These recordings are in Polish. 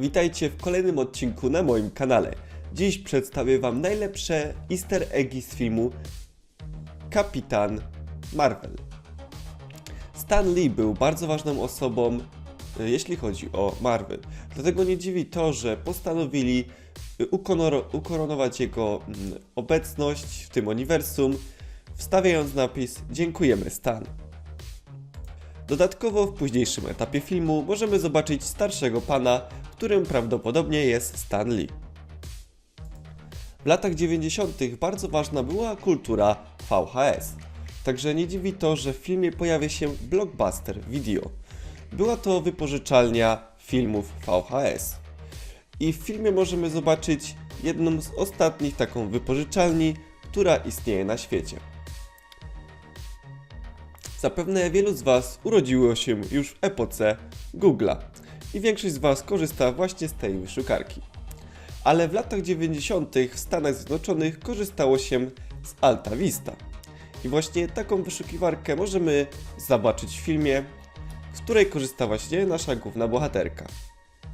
Witajcie w kolejnym odcinku na moim kanale. Dziś przedstawię Wam najlepsze easter eggi z filmu Kapitan Marvel. Stan Lee był bardzo ważną osobą, e, jeśli chodzi o Marvel. Dlatego nie dziwi to, że postanowili e, ukoronować jego mm, obecność w tym uniwersum, wstawiając napis Dziękujemy Stan. Dodatkowo w późniejszym etapie filmu możemy zobaczyć starszego pana, którym prawdopodobnie jest Stan Lee. W latach 90. bardzo ważna była kultura VHS. Także nie dziwi to, że w filmie pojawia się Blockbuster Video. Była to wypożyczalnia filmów VHS. I w filmie możemy zobaczyć jedną z ostatnich taką wypożyczalni, która istnieje na świecie. Zapewne wielu z Was urodziło się już w epoce Google'a i większość z Was korzysta właśnie z tej wyszukarki. Ale w latach 90. w Stanach Zjednoczonych korzystało się z Alta Vista. I właśnie taką wyszukiwarkę możemy zobaczyć w filmie, z której korzysta właśnie nasza główna bohaterka.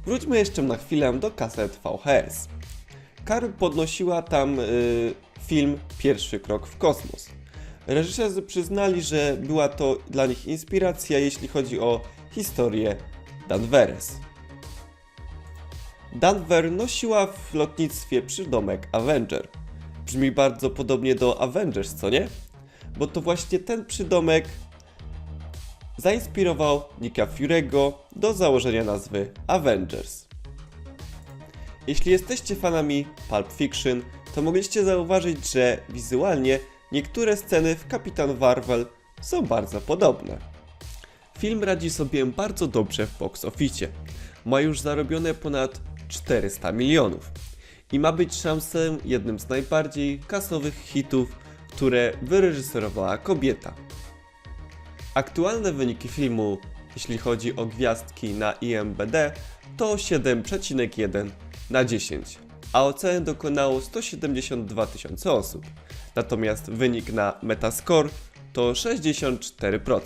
Wróćmy jeszcze na chwilę do kaset VHS. Karl podnosiła tam y, film Pierwszy krok w kosmos. Reżyserzy przyznali, że była to dla nich inspiracja, jeśli chodzi o historię Danveres. Danver nosiła w lotnictwie przydomek Avenger. Brzmi bardzo podobnie do Avengers, co nie? Bo to właśnie ten przydomek zainspirował Nicka Fury'ego do założenia nazwy Avengers. Jeśli jesteście fanami Pulp Fiction, to mogliście zauważyć, że wizualnie niektóre sceny w Kapitan Marvel są bardzo podobne. Film radzi sobie bardzo dobrze w box office. Ma już zarobione ponad 400 milionów i ma być szansą jednym z najbardziej kasowych hitów, które wyreżyserowała kobieta. Aktualne wyniki filmu, jeśli chodzi o gwiazdki na IMBD, to 7,1 na 10, a oceny dokonało 172 tysiące osób. Natomiast wynik na Metascore to 64%.